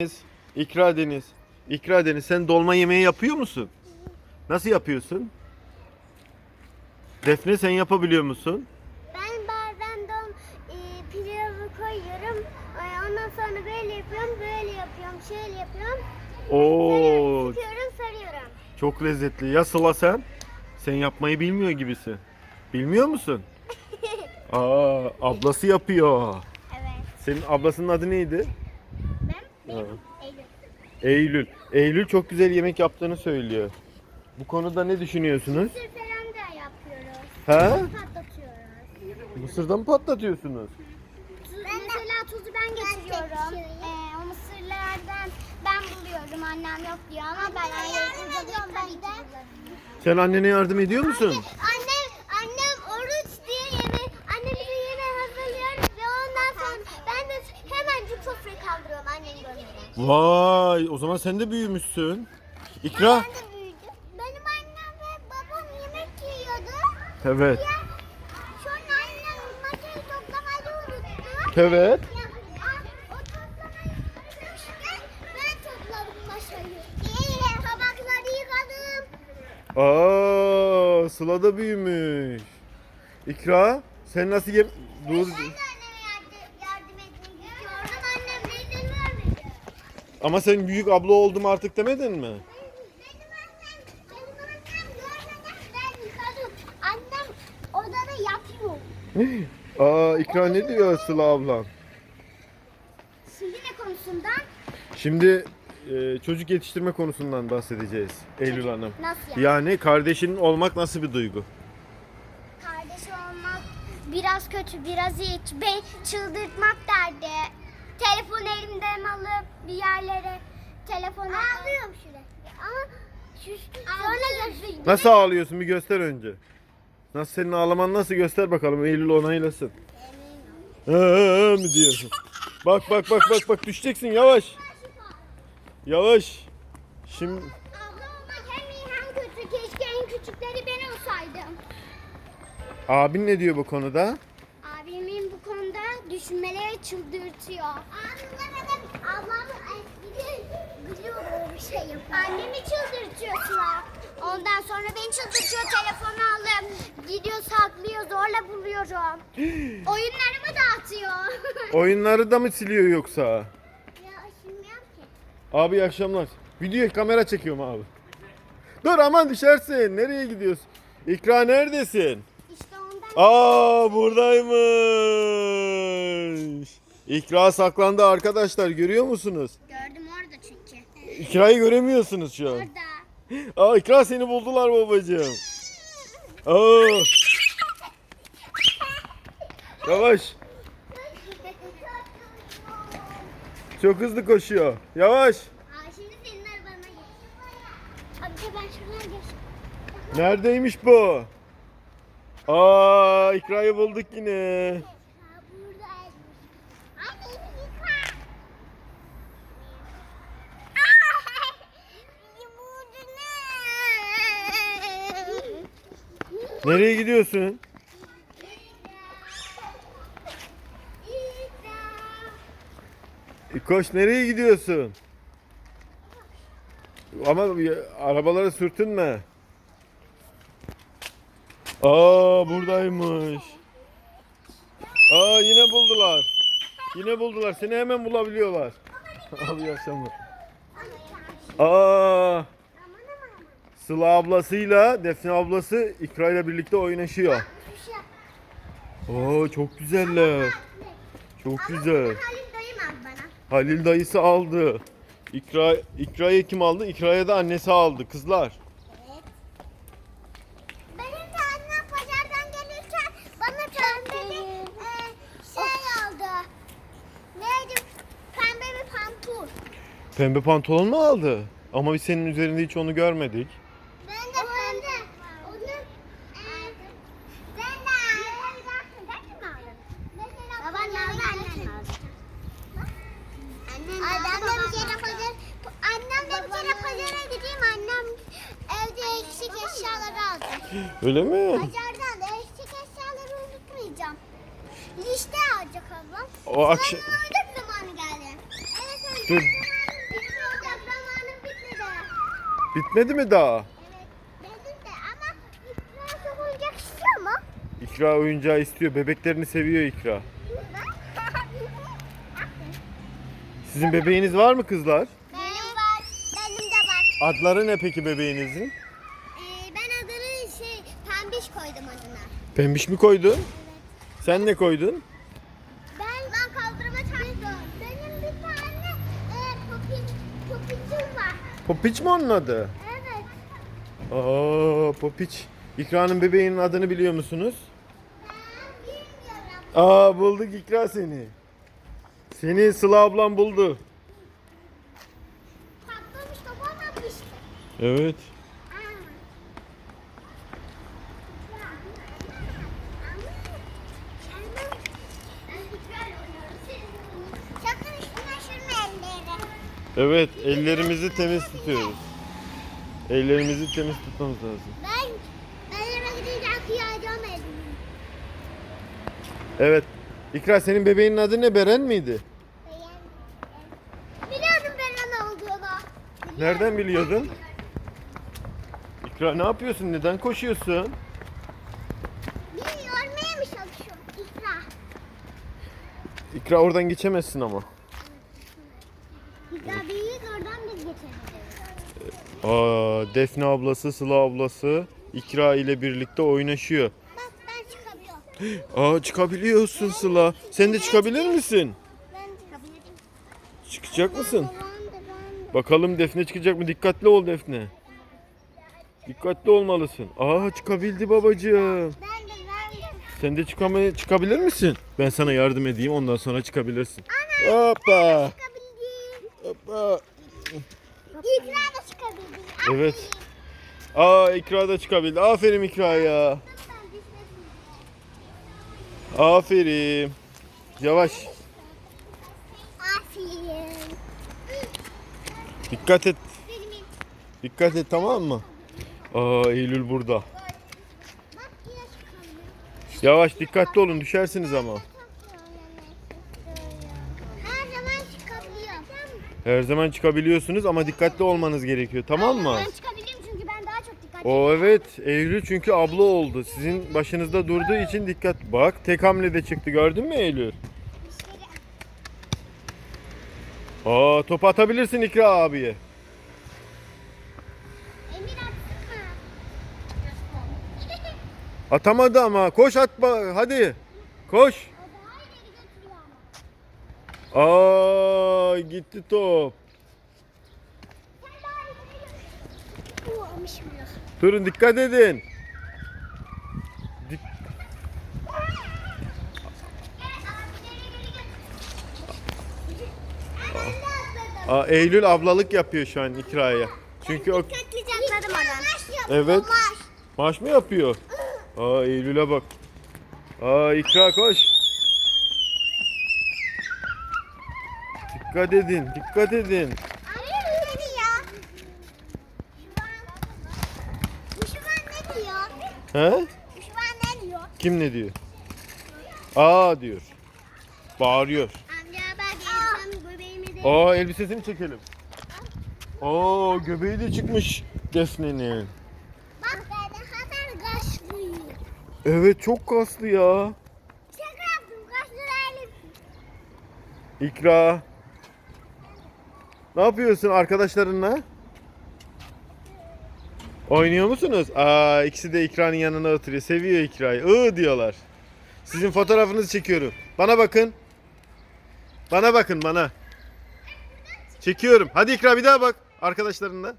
Deniz, İkra Deniz. İkra Deniz sen dolma yemeği yapıyor musun? Nasıl yapıyorsun? Defne sen yapabiliyor musun? Ben bazen de e, pilavı koyuyorum. E, ondan sonra böyle yapıyorum, böyle yapıyorum, şöyle yapıyorum. Oo, Sıkıyorum, sarıyorum. çok lezzetli. Ya Sıla sen? Sen yapmayı bilmiyor gibisin. Bilmiyor musun? Aa, ablası yapıyor. Evet. Senin ablasının adı neydi? Ben. Eylül. Eylül. Eylül çok güzel yemek yaptığını söylüyor. Bu konuda ne düşünüyorsunuz? Mısır falan da yapıyoruz. He? Patlatıyoruz. Mısırdan patlatıyorsunuz. Tuz, mesela tuzu ben getiriyorum. E, o mısırlardan ben buluyorum. Annem yok diyor ama ben buluyorum. Tabii ki bulurum. Sen annene yardım ediyor musun? Annem, annem oruç diye yemek, annem bize yemek hazırlıyor ve ondan sonra ben de hemencik sofrayı kaldırıyorum annem görmeden. Vay, o zaman sen de büyümüşsün. İkra. Ben de büyüdüm. Benim annem ve babam yemek yiyordu. Evet. Ya, sonra annem masayı toplamayı unuttu. Evet. Ya, ah, o toplamayı unutmuşken ben topladım masayı. Tabakları yıkadım. Aa, Sıla da büyümüş. İkra, sen nasıl yem... Dur. Ben de anneme yardım, yardım etmek istiyordum. Annem de izin vermedi. Ama sen büyük abla oldum artık demedin mi? Benim annem, odada yatıyor. Aa, İkra ne diyor Sıla ablam? Şimdi ne konusundan? Şimdi e, çocuk yetiştirme konusundan bahsedeceğiz Eylül Hanım. Nasıl yani? Yani kardeşinin olmak nasıl bir duygu? Kardeş olmak biraz kötü, biraz iyi. Beni çıldırtmak derdi. Telefon elimden alıp bir yerlere telefona... Ağlıyorum şurada. Ama şu, sonra göstereyim. Nasıl ağlıyorsun bir göster önce. Nasıl senin ağlaman nasıl göster bakalım Eylül onaylasın. Ee, mi diyorsun? Bak bak bak bak bak düşeceksin yavaş. Yavaş. Şimdi Abla olmak hem iyi hem kötü. Keşke en küçükleri ben olsaydım. abin ne diyor bu konuda? Düşünmeleri çıldırtıyor. Ablamın ablam gülüyor bir şey yapıyor. Annemi çıldırtıyor Sıla. Ondan sonra beni çıldırtıyor telefonu alıp gidiyor saklıyor zorla buluyorum. Oyunlarımı dağıtıyor. Oyunları da mı siliyor yoksa? ya ki. Abi iyi akşamlar. Video kamera çekiyorum abi. Dur aman düşersin. Nereye gidiyorsun? İkra neredesin? Aa buradaymış. İkra saklandı arkadaşlar görüyor musunuz? gördüm orada çünkü. İkra'yı göremiyorsunuz şu an. Orada. Aa İkra seni buldular babacığım. Aa. Yavaş. Çok hızlı koşuyor. Yavaş. Aa, şimdi senin arabana geç. Ben şuradan geç. Neredeymiş bu? Aa İkra'yı bulduk yine. Nereye gidiyorsun? Koş nereye gidiyorsun? Ama arabalara sürtünme. Aa buradaymış. Aa yine buldular. Yine buldular. Seni hemen bulabiliyorlar. Abi iyi. Aa Sıla ablasıyla Defne ablası İkra ile birlikte oynaşıyor. Oo çok güzeller. Çok güzel. Halil dayısı aldı. İkra İkra'yı kim aldı? İkra'ya da annesi aldı. Kızlar. Benim de annem pazardan gelirken bana pembe bir e, şey aldı. Neydi? Pembe bir pantol. Pembe pantolon mu aldı? Ama biz senin üzerinde hiç onu görmedik. Ben de pembe. Onu e, ben de aldım. Sen mi aldın? Baban aldı, annen aldı. Annem Annem bir kere pazar, annem de bir kere pazara gideyim. Annem evde eksik eşyaları aldı. Öyle mi? Pazardan da eksik eşyaları unutmayacağım. Liste alacak ablam. O akşam Benim uyuduk zamanı geldi. Evet Dur. uyuduk zamanı Bitmedi mi daha? Evet. Benim de ama İkra çok oyuncak istiyor mu? İkra oyuncağı istiyor. Bebeklerini seviyor İkra. Sizin bebeğiniz var mı kızlar? Benim var. Benim de var. Adları ne peki bebeğinizin? Ee, ben adını şey pembiş koydum adına. Pembiş mi koydun? Sen ne koydun? Ben ben kaldırıma çarptım. Benim bir tane e, popit, popitim var. Popiç mi onun adı? Evet. Aa Popiç. İkra'nın bebeğinin adını biliyor musunuz? Ben bilmiyorum. Aa bulduk İkra seni. Seni Sıla ablam buldu. Patlamış topa atmıştı. Evet. Evet ellerimizi temiz tutuyoruz. Ellerimizi temiz tutmamız lazım. Ben, ben eve gidince kıyacağım elimi. Evet. İkra senin bebeğinin adı ne? Beren miydi? Biliyordum ben ne olduğunu. Nereden biliyordun? İkra ne yapıyorsun? Neden koşuyorsun? Bir yormaya mı çalışıyorum? İkra. İkra oradan geçemezsin ama. Büyük oradan biz geçemeyiz. Aa, Defne ablası, Sıla ablası İkra ile birlikte oynaşıyor. Bak ben çıkabiliyorum. Aa çıkabiliyorsun Sıla. Sen de çıkabilir misin? Ben çıkabilirim. Çıkacak mısın? Ben de ben de. Bakalım Defne çıkacak mı? Dikkatli ol Defne. Dikkatli olmalısın. Aa çıkabildi babacığım. Ben de ben de. Sen de çıkamay çıkabilir misin? Ben sana yardım edeyim ondan sonra çıkabilirsin. Hoppa. Çıkabildim. Hoppa. İkra da çıkabildim. Evet. Aa İkra da çıkabildi. Aferin İkra'ya. Aferin. Yavaş. Aferin. Dikkat et. Dikkat et tamam mı? Aa Eylül burada. Yavaş dikkatli olun düşersiniz ama. Her zaman çıkabiliyorum. Her zaman çıkabiliyorsunuz ama dikkatli olmanız gerekiyor tamam mı? Ben çıkabilirim çünkü ben daha çok dikkat O evet Eylül çünkü abla oldu. Sizin başınızda durduğu için dikkat. Bak tek hamlede çıktı gördün mü Eylül? Aa top atabilirsin İkra abiye. Emir atsın mı? Atamadı ama koş atma hadi. Koş. o daha ileri götürüyor ama. Aa gitti top. Durun dikkat edin. Dik- Aa, Eylül ablalık yapıyor şu an İkra'ya. Çünkü o. Evet. Maç mı yapıyor? Aa Eylül'e bak. Aa İkra koş. Dikkat edin, dikkat edin. Arıyor beni ya. Ne diyor? He? Bu şu an ne diyor? Kim ne diyor? Aa diyor. Bağırıyor. Amca bak elbisem göbeğimi de. Aa elbisesini çekelim. Aa göbeği de çıkmış Defne'nin. Bak ben ne kadar kaşlıyım. Evet çok kaslı ya. Şaka yaptım kaşlı değilim. İkra. Ne yapıyorsun arkadaşlarınla? Oynuyor musunuz? Aa ikisi de İkra'nın yanına oturuyor. Seviyor İkra'yı. Iı diyorlar. Sizin fotoğrafınızı çekiyorum. Bana bakın. Bana bakın bana. Çekiyorum. Hadi İkra bir daha bak arkadaşlarınla.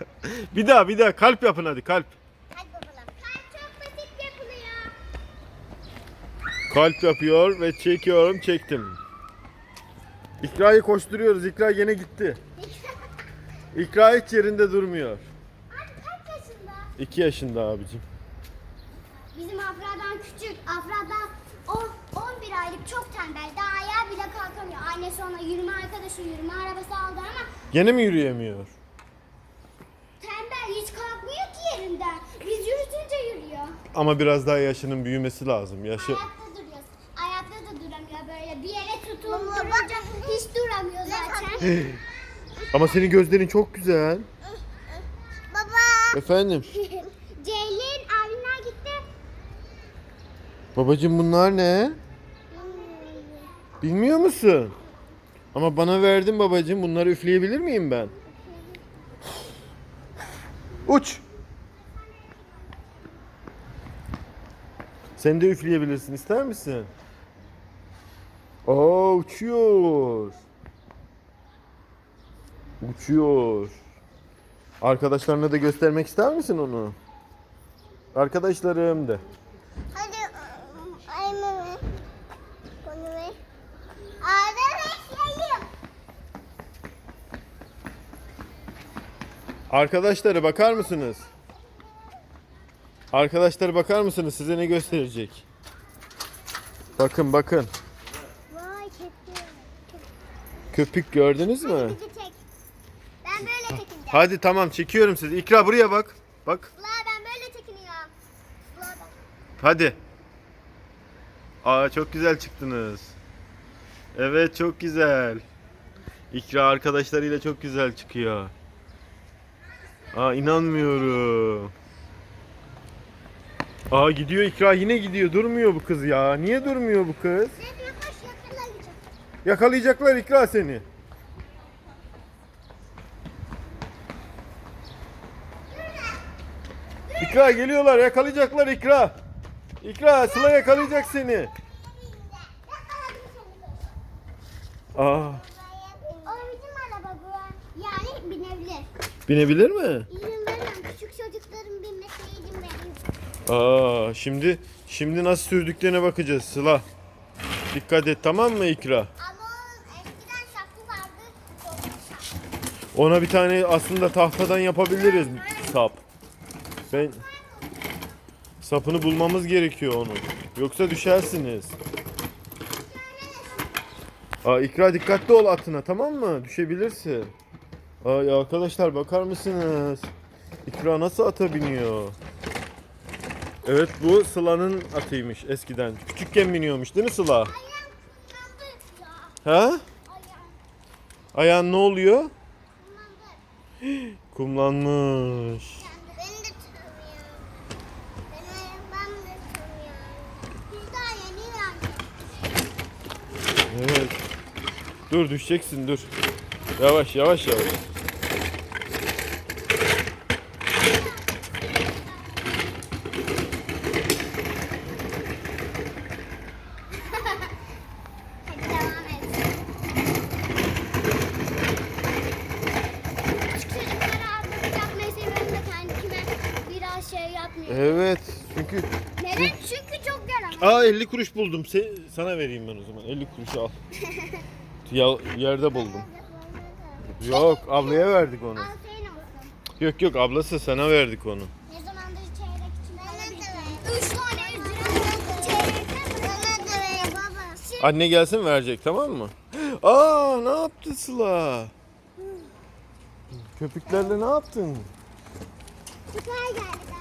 bir daha bir daha kalp yapın hadi kalp. Kalp yapıyor ve çekiyorum çektim. İkra'yı koşturuyoruz. İkra yine gitti. İkra hiç yerinde durmuyor. Abi kaç yaşında? 2 yaşında abicim. Bizim Afra'dan küçük. Afra'dan 10, 11 aylık çok tembel. Daha ayağa bile kalkamıyor. Annesi ona yürüme arkadaşı yürüme arabası aldı ama Gene mi yürüyemiyor? tembel hiç kalkmıyor ki yerinden. Biz yürütünce yürüyor. Ama biraz daha yaşının büyümesi lazım. Yaşı. Ayakta da duramıyor böyle. Bir yere tutuldurunca hiç duramıyor zaten. Ama senin gözlerin çok güzel. Efendim. Ceylin abimler gitti. Babacım bunlar ne? Bilmiyor musun? Ama bana verdin babacım. Bunları üfleyebilir miyim ben? Uç. Sen de üfleyebilirsin. ister misin? Aa uçuyor. Uçuyor. Arkadaşlarına da göstermek ister misin onu? Arkadaşlarım de. Hadi ayımı Bunu ver. Arkadaşlarım. Arkadaşları bakar mısınız? Arkadaşları bakar mısınız? Size ne gösterecek? Bakın bakın. Vay kötü. Köpük gördünüz mü? Bizi çek. Ben böyle çekeceğim. Hadi tamam çekiyorum sizi. İkra buraya bak. Bak. Ula ben böyle çekiniyorum. Ula bak. Hadi. Aa çok güzel çıktınız. Evet çok güzel. İkra arkadaşlarıyla çok güzel çıkıyor. Aa inanmıyorum. Aa gidiyor İkra yine gidiyor. Durmuyor bu kız ya. Niye durmuyor bu kız? Yakalayacağım. Yakalayacaklar İkra seni. İkra geliyorlar yakalayacaklar İkra. İkra Sıla yakalayacak seni. Aa, O bizim. Yani binebilir. binebilir mi? İzin. Küçük çocukların binmesine izin. Aa, şimdi şimdi nasıl sürdüklerine bakacağız Sıla. Dikkat et tamam mı İkra? Ona bir tane aslında tahtadan yapabiliriz sap. Ben sapını bulmamız gerekiyor onu. Yoksa düşersiniz. Aa, İkra dikkatli ol atına tamam mı? Düşebilirsin. Ay arkadaşlar bakar mısınız? İkra nasıl ata biniyor? Evet bu Sıla'nın atıymış eskiden. Küçükken biniyormuş değil mi Sıla? Ha? Ayağın ne oluyor? Kumlanmış. Beni de tanıyor. Beni ayağım da tanıyor. Biz daha yeni uyandık. Evet. Dur düşeceksin dur. Yavaş yavaş yavaş. Hadi devam et. Küçük çocuklara ağırlık yapmayı seviyorum da kendime biraz şey yapmıyorum. Evet. Çünkü Neden? Çünkü çok yaramaz. Aa 50 kuruş buldum. Se- sana vereyim ben o zaman. 50 kuruşu al. Ya, yerde buldum. Yok ablaya verdik onu. Yok yok ablası sana verdik onu. Ne zamandır çeyrek için bana bir Üç tane çeyrekten Bana da ver baba. Anne gelsin verecek tamam mı? Aa ne yaptı Sıla? Köpüklerle ne yaptın? Süper geldi.